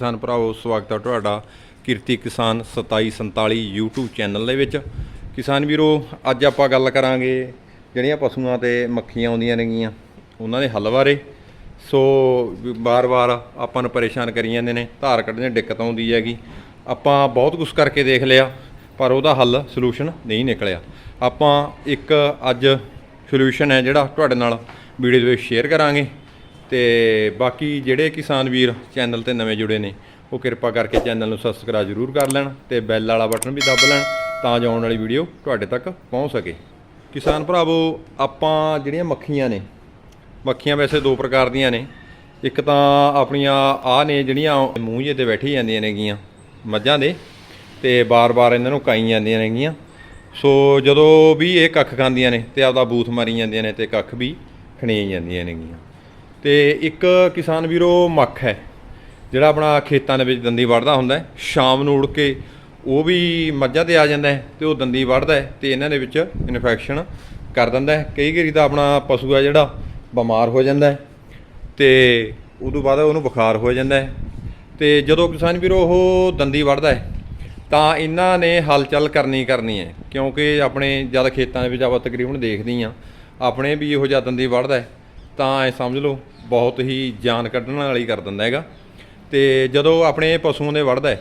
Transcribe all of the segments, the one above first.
ਕਿਸਾਨ ਭਰਾਓ ਸਵਾਗਤ ਹੈ ਤੁਹਾਡਾ ਕਿਰਤੀ ਕਿਸਾਨ 2747 YouTube ਚੈਨਲ ਦੇ ਵਿੱਚ। ਕਿਸਾਨ ਵੀਰੋ, ਅੱਜ ਆਪਾਂ ਗੱਲ ਕਰਾਂਗੇ ਜਿਹੜੀਆਂ ਪਸ਼ੂਆਂ ਤੇ ਮੱਖੀਆਂ ਆਉਂਦੀਆਂ ਨੇਗੀਆਂ, ਉਹਨਾਂ ਦੇ ਹੱਲ ਬਾਰੇ। ਸੋ ਬਾਰ-ਬਾਰ ਆਪਾਂ ਨੂੰ ਪਰੇਸ਼ਾਨ ਕਰੀ ਜਾਂਦੇ ਨੇ, ਧਾਰ ਕੱਢਣ ਦੀ ਦਿੱਕਤ ਆਉਂਦੀ ਹੈਗੀ। ਆਪਾਂ ਬਹੁਤ ਕੁਝ ਕਰਕੇ ਦੇਖ ਲਿਆ, ਪਰ ਉਹਦਾ ਹੱਲ ਸੋਲੂਸ਼ਨ ਨਹੀਂ ਨਿਕਲਿਆ। ਆਪਾਂ ਇੱਕ ਅੱਜ ਸੋਲੂਸ਼ਨ ਹੈ ਜਿਹੜਾ ਤੁਹਾਡੇ ਨਾਲ ਵੀਡੀਓ ਦੇ ਵਿੱਚ ਸ਼ੇਅਰ ਕਰਾਂਗੇ। ਤੇ ਬਾਕੀ ਜਿਹੜੇ ਕਿਸਾਨ ਵੀਰ ਚੈਨਲ ਤੇ ਨਵੇਂ ਜੁੜੇ ਨੇ, ਉਹ ਕਿਰਪਾ ਕਰਕੇ ਚੈਨਲ ਨੂੰ ਸਬਸਕ੍ਰਾਈਬ ਜ਼ਰੂਰ ਕਰ ਲੈਣ ਤੇ ਬੈਲ ਵਾਲਾ ਬਟਨ ਵੀ ਦੱਬ ਲੈਣ ਤਾਂ ਜੋ ਆਉਣ ਵਾਲੀ ਵੀਡੀਓ ਤੁਹਾਡੇ ਤੱਕ ਪਹੁੰਚ ਸਕੇ। ਕਿਸਾਨ ਭਰਾਵੋ, ਆਪਾਂ ਜਿਹੜੀਆਂ ਮੱਖੀਆਂ ਨੇ, ਮੱਖੀਆਂ ਵੈਸੇ ਦੋ ਪ੍ਰਕਾਰ ਦੀਆਂ ਨੇ। ਇੱਕ ਤਾਂ ਆਪਣੀਆਂ ਆ ਨੇ ਜਿਹੜੀਆਂ ਮੂੰਹ ਜੇ ਤੇ ਬੈਠੀ ਜਾਂਦੀਆਂ ਨੇਗੀਆਂ, ਮੱਝਾਂ ਦੇ, ਤੇ ਬਾਰ-ਬਾਰ ਇਹਨਾਂ ਨੂੰ ਕਾਈ ਜਾਂਦੀਆਂ ਨੇਗੀਆਂ। ਸੋ ਜਦੋਂ ਵੀ ਇਹ ਕੱਖ ਖਾਂਦੀਆਂ ਨੇ ਤੇ ਆਪਦਾ ਬੂਥ ਮਾਰੀ ਜਾਂਦੀਆਂ ਨੇ ਤੇ ਕੱਖ ਵੀ ਖਣੇ ਜਾਂਦੀਆਂ ਨੇਗੀਆਂ। ਤੇ ਇੱਕ ਕਿਸਾਨ ਵੀਰੋ ਮੱਖ ਹੈ, ਜਿਹੜਾ ਆਪਣਾ ਖੇਤਾਂ ਦੇ ਵਿੱਚ ਦੰਦੀ ਵੜਦਾ ਹੁੰਦਾ ਸ਼ਾਮ ਨੂੰ ਉੜ ਕੇ ਉਹ ਵੀ ਮੱਝਾਂ ਤੇ ਆ ਜਾਂਦਾ ਹੈ ਤੇ ਉਹ ਦੰਦੀ ਵੜਦਾ ਹੈ ਤੇ ਇਹਨਾਂ ਦੇ ਵਿੱਚ ਇਨਫੈਕਸ਼ਨ ਕਰ ਦਿੰਦਾ ਹੈ। ਕਈ ਵਾਰੀ ਤਾਂ ਆਪਣਾ ਪਸ਼ੂ ਆ ਜਿਹੜਾ ਬਿਮਾਰ ਹੋ ਜਾਂਦਾ ਹੈ ਤੇ ਉਦੋਂ ਬਾਅਦ ਉਹਨੂੰ ਬੁਖਾਰ ਹੋ ਜਾਂਦਾ ਹੈ ਤੇ ਜਦੋਂ ਕਿਸਾਨ ਵੀਰੋ ਉਹ ਦੰਦੀ ਵੜਦਾ ਹੈ, ਤਾਂ ਇਹਨਾਂ ਨੇ ਹਲਚਲ ਕਰਨੀ ਕਰਨੀ ਹੈ। ਕਿਉਂਕਿ ਆਪਣੇ ਜਦ ਖੇਤਾਂ ਦੇ ਵਿੱਚ ਆਪਾਂ ਤਕਰੀਬਨ ਦੇਖਦੇ ਹਾਂ ਆਪਣੇ ਵੀ ਇਹੋ ਜਿਹਾ ਦੰਦੀ ਵੜਦਾ ਹੈ। ਤਾਂ ਐ ਸਮਝ ਲਓ, ਬਹੁਤ ਹੀ ਜਾਨ ਕੱਢਣ ਵਾਲੀ ਕਰ ਦਿੰਦਾ ਹੈਗਾ। ਤੇ ਜਦੋਂ ਆਪਣੇ ਪਸ਼ੂਆਂ ਦੇ ਵੜਦਾ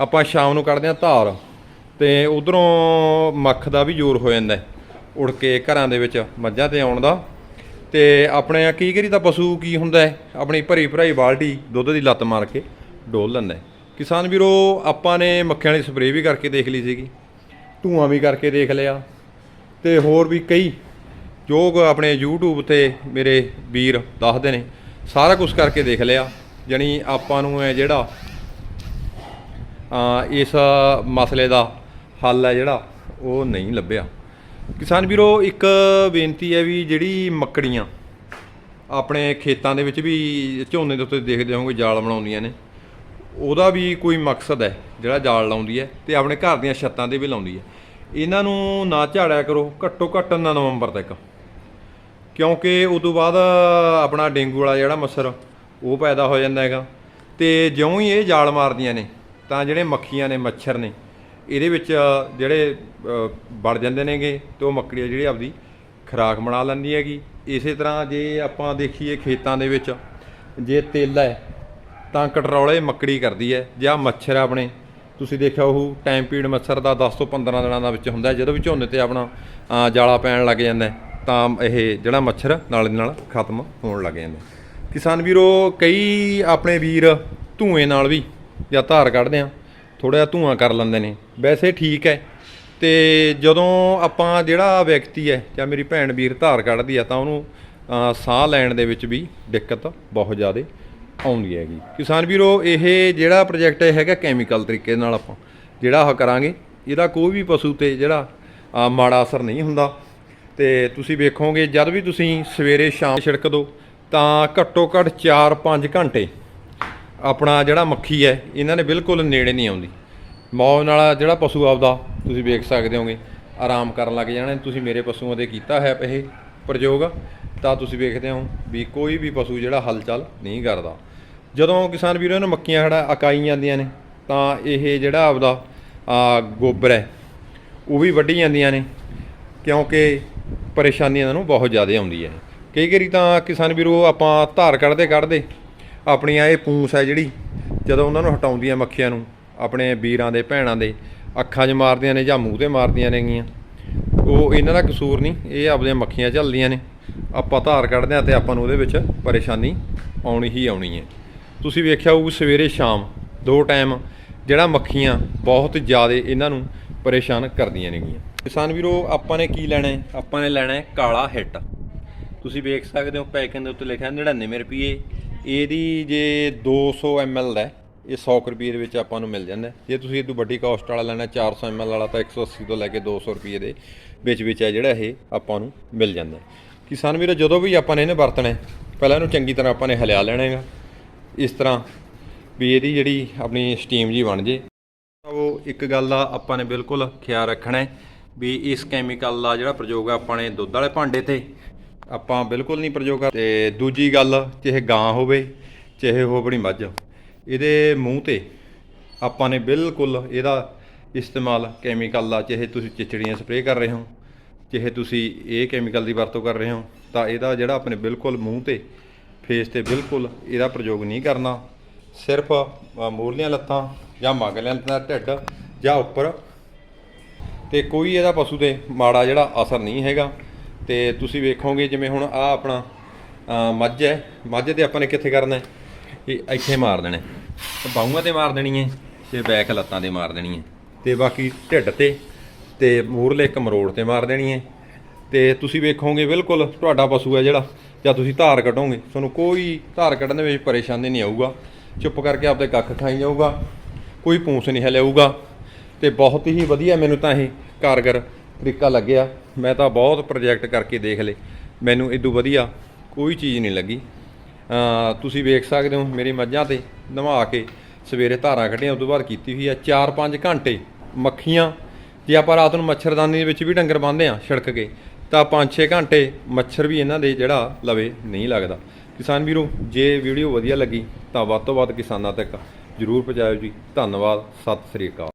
ਆਪਾਂ ਸ਼ਾਮ ਨੂੰ ਕੱਢਦੇ ਹਾਂ ਧਾਰ, ਤੇ ਉਧਰੋਂ ਮੱਖ ਦਾ ਵੀ ਜ਼ੋਰ ਹੋ ਜਾਂਦਾ ਹੈ, ਉੜ ਕੇ ਘਰਾਂ ਦੇ ਵਿੱਚ ਮੱਝਾਂ ਤੇ ਆਉਣ ਦਾ। ਤੇ ਆਪਣੇ ਕੀ ਕਰੀ ਤਾਂ ਪਸ਼ੂ, ਕੀ ਹੁੰਦਾ ਆਪਣੀ ਭਰੀ ਭਰਾਈ ਬਾਲਟੀ, ਦੁੱਧ ਦੀ ਲੱਤ ਮਾਰ ਕੇ ਡੋਲ ਲੈਂਦਾ ਕਿਸਾਨ ਵੀਰੋ, ਆਪਾਂ ਨੇ ਮੱਖੀਆਂ ਵਾਲੀ ਸਪਰੇਅ ਵੀ ਕਰਕੇ ਦੇਖ ਲਈ ਸੀਗੀ, ਧੂਆਂ ਵੀ ਕਰਕੇ ਦੇਖ ਲਿਆ, ਤੇ ਹੋਰ ਵੀ ਕਈ ਜੋ ਕੁ ਆਪਣੇ YouTube ਤੇ ਮੇਰੇ ਵੀਰ ਦੱਸਦੇ ਨੇ। ਸਾਰਾ ਕੁਝ ਕਰਕੇ ਦੇਖ ਲਿਆ। ਜਾਣੀ ਆਪਾਂ ਨੂੰ ਇਹ ਜਿਹੜਾ ਇਸ ਮਸਲੇ ਦਾ ਹੱਲ ਹੈ ਜਿਹੜਾ, ਉਹ ਨਹੀਂ ਲੱਭਿਆ। ਕਿਸਾਨ ਵੀਰੋ, ਇੱਕ ਬੇਨਤੀ ਹੈ ਵੀ ਜਿਹੜੀ ਮੱਕੜੀਆਂ ਆਪਣੇ ਖੇਤਾਂ ਦੇ ਵਿੱਚ ਵੀ ਝੋਨੇ ਦੇ ਉੱਤੇ ਦੇਖਦੇ ਹੋਵੋਗੇ ਜਾਲ ਬਣਾਉਂਦੀਆਂ ਨੇ, ਉਹਦਾ ਵੀ ਕੋਈ ਮਕਸਦ ਹੈ ਜਿਹੜਾ ਜਾਲ ਲਾਉਂਦੀ ਹੈ ਤੇ ਆਪਣੇ ਘਰ ਦੀਆਂ ਛੱਤਾਂ ਤੇ ਵੀ ਲਾਉਂਦੀ ਹੈ। ਇਹਨਾਂ ਨੂੰ ਨਾ ਝਾੜਿਆ ਕਰੋ, ਘੱਟੋ ਘੱਟ ਨਾ ਨਵੰਬਰ ਤੱਕ। ਕਿਉਂਕਿ ਉਦੋਂ ਬਾਅਦ ਆਪਣਾ ਡੇਂਗੂ ਵਾਲਾ ਜਿਹੜਾ ਮੱਛਰ, ਉਹ ਪੈਦਾ ਹੋ ਜਾਂਦਾ ਹੈਗਾ। ਤੇ ਜਿਉਂ ਹੀ ਇਹ ਜਾਲ ਮਾਰਦੀਆਂ ਨੇ, ਤਾਂ ਜਿਹੜੇ ਮੱਖੀਆਂ ਨੇ, ਮੱਛਰ ਨੇ, ਇਹਦੇ ਵਿੱਚ ਜਿਹੜੇ ਵੜ ਜਾਂਦੇ ਨੇਗੇ ਤੇ ਉਹ ਮੱਕੜੀ ਜਿਹੜੀ ਆਪਦੀ ਖੁਰਾਕ ਬਣਾ ਲੈਂਦੀ ਹੈਗੀ। ਇਸੇ ਤਰ੍ਹਾਂ ਜੇ ਆਪਾਂ ਦੇਖੀਏ ਖੇਤਾਂ ਦੇ ਵਿੱਚ, ਜੇ ਤੇਲਾ ਹੈ, ਤਾਂ ਕਟਰੌਲੇ ਮੱਕੜੀ ਕਰਦੀ ਹੈ, ਜਾਂ ਮੱਛਰ ਆਪਣੇ। ਤੁਸੀਂ ਦੇਖਿਆ ਉਹ ਟਾਈਮ ਪੀਰੀਅਡ ਮੱਛਰ ਦਾ 10 ਤੋਂ 15 ਦਿਨਾਂ ਦਾ ਵਿੱਚ ਹੁੰਦਾ ਜਦੋਂ ਵੀ ਝੋਨੇ ਤੇ ਆਪਣਾ ਜਾਲਾ ਪੈਣ ਲੱਗ ਜਾਂਦਾ ਤਾਂ ਇਹ ਜਿਹੜਾ ਮੱਛਰ ਨਾਲ ਦੀ ਨਾਲ ਖਤਮ ਹੋਣ ਲੱਗ ਜਾਂਦਾ ਕਿਸਾਨ ਵੀਰੋ, ਕਈ ਆਪਣੇ ਵੀਰ ਧੂਏ ਨਾਲ ਵੀ ਜਾਂ ਧਾਰ ਕੱਢਦੇ ਆ ਥੋੜਾ ਜਿਹਾ ਧੂਆਂ ਕਰ ਲੈਂਦੇ ਨੇ। ਵੈਸੇ ਠੀਕ ਹੈ। ਤੇ ਜਦੋਂ ਆਪਾਂ ਜਿਹੜਾ ਵਿਅਕਤੀ ਹੈ, ਜਾਂ ਮੇਰੀ ਭੈਣ ਵੀਰ ਧਾਰ ਕੱਢਦੀ ਆ, ਤਾਂ ਉਹਨੂੰ ਸਾਹ ਲੈਣ ਦੇ ਵਿੱਚ ਵੀ ਦਿੱਕਤ ਬਹੁਤ ਜ਼ਿਆਦਾ ਆਉਂਦੀ ਹੈਗੀ। ਕਿਸਾਨ ਵੀਰੋ, ਇਹ ਜਿਹੜਾ ਪ੍ਰੋਜੈਕਟ ਹੈਗਾ ਕੈਮੀਕਲ ਤਰੀਕੇ ਨਾਲ ਆਪਾਂ, ਜਿਹੜਾ ਉਹ ਕਰਾਂਗੇ, ਇਹਦਾ ਕੋਈ ਵੀ ਪਸ਼ੂ ਤੇ ਜਿਹੜਾ ਮਾੜਾ ਅਸਰ ਨਹੀਂ ਹੁੰਦਾ। ਤੇ ਤੁਸੀਂ ਵੇਖੋਗੇ ਜਦ ਵੀ ਤੁਸੀਂ ਸਵੇਰੇ ਸ਼ਾਮ ਛਿੜਕ ਦਿਓ ਤਾਂ ਘੱਟੋ ਘੱਟ 4-5 ਘੰਟੇ ਆਪਣਾ ਜਿਹੜਾ ਮੱਖੀ ਹੈ, ਇਹਨਾਂ ਨੇ ਬਿਲਕੁਲ ਨੇੜੇ ਨਹੀਂ ਆਉਂਦੀ। ਮੌਜ ਨਾਲ ਜਿਹੜਾ ਪਸ਼ੂ ਆਪਦਾ ਤੁਸੀਂ ਵੇਖ ਸਕਦੇ ਹੋਗੇ, ਆਰਾਮ ਕਰਨ ਲੱਗ ਜਾਣਾ, ਤੁਸੀਂ ਮੇਰੇ ਪਸ਼ੂਆਂ ਦੇ ਕੀਤਾ ਹੈ ਇਹ ਪ੍ਰਯੋਗ, ਤਾਂ ਤੁਸੀਂ ਵੇਖਦੇ ਹੋ ਵੀ ਕੋਈ ਵੀ ਪਸ਼ੂ ਜਿਹੜਾ ਹਲਚਲ ਨਹੀਂ ਕਰਦਾ। ਜਦੋਂ ਕਿਸਾਨ ਵੀਰੋ ਨੂੰ ਮੱਕੀਆਂ ਹੜਾ ਅਕਾਈ ਜਾਂਦੀਆਂ ਨੇ, ਤਾਂ ਇਹ ਜਿਹੜਾ ਆਪਦਾ ਗੋਬਰ ਹੈ, ਉਹ ਵੀ ਵੱਢੀ ਜਾਂਦੀਆਂ ਨੇ, ਕਿਉਂਕਿ ਪਰੇਸ਼ਾਨੀ ਇਹਨਾਂ ਨੂੰ ਬਹੁਤ ਜ਼ਿਆਦਾ ਆਉਂਦੀ ਹੈ। ਕਈ ਵਾਰੀ ਤਾਂ ਕਿਸਾਨ ਵੀਰੋ, ਆਪਾਂ ਧਾਰ ਕੱਢਦੇ ਕੱਢਦੇ ਆਪਣੀਆਂ ਇਹ ਪੂੰਸ ਹੈ ਜਿਹੜੀ, ਜਦੋਂ ਉਹਨਾਂ ਨੂੰ ਹਟਾਉਂਦੀਆਂ ਮੱਖੀਆਂ ਨੂੰ, ਆਪਣੇ ਵੀਰਾਂ ਦੇ, ਭੈਣਾਂ ਦੇ, ਅੱਖਾਂ 'ਚ ਮਾਰਦੀਆਂ ਨੇ ਜਾਂ ਮੂੰਹ ਤੇ ਮਾਰਦੀਆਂ ਨੇਗੀਆਂ ਉਹ ਇਹਨਾਂ ਦਾ ਕਸੂਰ ਨਹੀਂ, ਇਹ ਆਪਣੀਆਂ ਮੱਖੀਆਂ ਝੱਲਦੀਆਂ ਨੇ। ਆਪਾਂ ਧਾਰ ਕੱਢਦੇ ਆ ਤੇ ਆਪਾਂ ਨੂੰ ਉਹਦੇ ਵਿੱਚ ਪਰੇਸ਼ਾਨੀ ਆਉਣੀ ਹੀ ਆਉਣੀ ਹੈ। ਤੁਸੀਂ ਵੇਖਿਆ ਹੋਊ ਸਵੇਰੇ ਸ਼ਾਮ ਦੋ ਟਾਈਮ ਜਿਹੜਾ ਮੱਖੀਆਂ ਬਹੁਤ ਜ਼ਿਆਦਾ ਇਹਨਾਂ ਨੂੰ ਪਰੇਸ਼ਾਨ ਕਰਦੀਆਂ ਨੇਗੀਆਂ ਕਿਸਾਨ ਵੀਰੋ, ਆਪਾਂ ਨੇ ਕੀ ਲੈਣਾ ਹੈ? ਆਪਾਂ ਨੇ ਲੈਣਾ ਹੈ ਕਾਲਾ ਹਿੱਟ। ਤੁਸੀਂ ਵੇਖ ਸਕਦੇ ਹੋ ਪੈਕਿੰਗ ਦੇ ਉੱਤੇ ਲਿਖਿਆ 99 ਰੁਪਏ ਇਹਦੀ ਜੇ 200 ml ਦਾ ਇਹ 100 ਕੁ ਰੁਪਏ ਦੇ ਵਿੱਚ ਆਪਾਂ ਨੂੰ ਮਿਲ ਜਾਂਦਾ ਜੇ ਤੁਸੀਂ ਇਹ ਤੋਂ ਵੱਡੀ ਕਾਸਟ ਵਾਲਾ ਲੈਣਾ 400 ml ਵਾਲਾ ਤਾਂ 180 ਤੋਂ ਲੈ ਕੇ 200 ਰੁਪਏ ਦੇ ਵਿੱਚ ਵਿੱਚ ਹੈ ਜਿਹੜਾ ਇਹ ਆਪਾਂ ਨੂੰ ਮਿਲ ਜਾਂਦਾ ਕਿਸਾਨ ਵੀਰੋ, ਜਦੋਂ ਵੀ ਆਪਾਂ ਨੇ ਇਹਨੇ ਵਰਤਣਾ ਪਹਿਲਾਂ ਇਹਨੂੰ ਚੰਗੀ ਤਰ੍ਹਾਂ ਆਪਾਂ ਨੇ ਹਲਿਆ ਲੈਣਾ ਹੈਗਾ। ਇਸ ਤਰ੍ਹਾਂ ਵੀ ਇਹਦੀ ਜਿਹੜੀ ਆਪਣੀ ਸਟੀਮ ਜੀ ਬਣ ਜੇ ਉਹ ਇੱਕ ਗੱਲ ਦਾ ਆਪਾਂ ਨੇ ਬਿਲਕੁਲ ਖਿਆਲ ਰੱਖਣਾ ਹੈ ਵੀ ਇਸ ਕੈਮੀਕਲ ਦਾ ਜਿਹੜਾ ਪ੍ਰਯੋਗ ਆਪਾਂ ਨੇ ਦੁੱਧ ਵਾਲੇ ਭਾਂਡੇ ਤੇ ਆਪਾਂ ਬਿਲਕੁਲ ਨਹੀਂ ਪ੍ਰਯੋਗ ਕਰ ਤੇ ਦੂਜੀ ਗੱਲ ਚਾਹੇ ਗਾਂ ਹੋਵੇ ਚਾਹੇ ਹੋ ਆਪਣੀ ਮੱਝ ਇਹਦੇ ਮੂੰਹ ਤੇ ਆਪਾਂ ਨੇ ਬਿਲਕੁਲ ਇਹਦਾ ਇਸਤੇਮਾਲ ਕੈਮੀਕਲ ਦਾ ਚਾਹੇ ਤੁਸੀਂ ਚਿਚੜੀਆਂ ਸਪਰੇਅ ਕਰ ਰਹੇ ਹੋ ਚਾਹੇ ਤੁਸੀਂ ਇਹ ਕੈਮੀਕਲ ਦੀ ਵਰਤੋਂ ਕਰ ਰਹੇ ਹੋ ਤਾਂ ਇਹਦਾ ਜਿਹੜਾ ਆਪਣੇ ਬਿਲਕੁਲ ਮੂੰਹ ਤੇ ਫੇਸ ਤੇ ਬਿਲਕੁਲ ਇਹਦਾ ਪ੍ਰਯੋਗ ਨਹੀਂ ਕਰਨਾ। ਸਿਰਫ ਅ, ਲੱਤਾਂ ਜਾਂ ਮਗਲੀਆਂ ਲੱਤਾਂ ਦਾ ਢਿੱਡ ਜਾਂ ਉੱਪਰ। ਤੇ ਕੋਈ ਇਹਦਾ ਪਸ਼ੂ ਤੇ ਮਾੜਾ ਜਿਹੜਾ ਅਸਰ ਨਹੀਂ ਹੈਗਾ। ਤੇ ਤੁਸੀਂ ਵੇਖੋਗੇ ਜਿਵੇਂ ਹੁਣ ਆ ਆਪਣਾ ਮੱਝ ਹੈ। ਮੱਝ ਤੇ ਆਪਾਂ ਨੇ ਕਿੱਥੇ ਕਰਨਾ ਹੈ? ਇਹ ਇੱਥੇ ਮਾਰ ਦੇਣਾ ਹੈ। ਤੇ ਬਾਹੂਆਂ ਤੇ ਮਾਰ ਦੇਣੀ ਹੈ ਤੇ ਬੈਕ ਲੱਤਾਂ ਤੇ ਮਾਰ ਦੇਣੀ ਹੈ। ਤੇ ਬਾਕੀ ਢਿੱਡ ਤੇ ਤੇ ਮੂਰਲੇ ਇੱਕ ਮਰੋੜ ਤੇ ਮਾਰ ਦੇਣੀ ਹੈ। ਤੇ ਤੁਸੀਂ ਵੇਖੋਗੇ ਬਿਲਕੁਲ ਤੁਹਾਡਾ ਪਸ਼ੂ ਹੈ ਜਿਹੜਾ, ਜਾਂ ਤੁਸੀਂ ਧਾਰ ਕੱਢੋਗੇ। ਤੁਹਾਨੂੰ ਕੋਈ ਧਾਰ ਕੱਢਣ ਦੇ ਵਿੱਚ ਪਰੇਸ਼ਾਨੀ ਨਹੀਂ ਆਊਗਾ। ਚੁੱਪ ਕਰਕੇ ਆਪਦੇ ਕੱਖ ਖਾਈ ਜਾਊਗਾ। ਕੋਈ ਪੂੰਸ ਨਹੀਂ ਹਲਿਆਊਗਾ ਤੇ ਬਹੁਤ ਹੀ ਵਧੀਆ ਮੈਨੂੰ ਤਾਂ ਇਹ ਕਾਰਗਰ ਤਰੀਕਾ ਲੱਗਿਆ। ਮੈਂ ਤਾਂ ਬਹੁਤ ਪ੍ਰੋਜੈਕਟ ਕਰਕੇ ਦੇਖ ਲਏ। ਮੈਨੂੰ ਇਦੋਂ ਵਧੀਆ ਕੋਈ ਚੀਜ਼ ਨਹੀਂ ਲੱਗੀ। ਤੁਸੀਂ ਵੇਖ ਸਕਦੇ ਹੋ ਮੇਰੀ ਮੱਝਾਂ ਤੇ ਨਵਾ ਕੇ ਸਵੇਰੇ ਧਾਰਾਂ ਕੱਢੀਆਂ ਉਸ ਤੋਂ ਬਾਅਦ ਕੀਤੀ ਹੋਈ ਆ 4-5 ਘੰਟੇ ਮੱਖੀਆਂ। ਜੇ ਆਪਾਂ ਰਾਤ ਨੂੰ ਮੱਛਰਦਾਨੀ ਦੇ ਵਿੱਚ ਵੀ ਡੰਗਰ ਬੰਨ੍ਹਦੇ ਆ ਛਿੜਕ ਕੇ, ਤਾਂ 5-6 ਘੰਟੇ ਮੱਛਰ ਵੀ ਇਹਨਾਂ ਦੇ ਜਿਹੜਾ ਲਵੇ ਨਹੀਂ ਲੱਗਦਾ। ਕਿਸਾਨ ਵੀਰੋ, ਜੇ ਵੀਡੀਓ ਵਧੀਆ ਲੱਗੀ ਤਾਂ ਵੱਧ ਤੋਂ ਵੱਧ ਕਿਸਾਨਾਂ ਤੱਕ ਜਰੂਰ ਪਹੁੰਚਾਇਓ ਜੀ। ਧੰਨਵਾਦ। ਸਤਿ ਸ੍ਰੀ ਅਕਾਲ।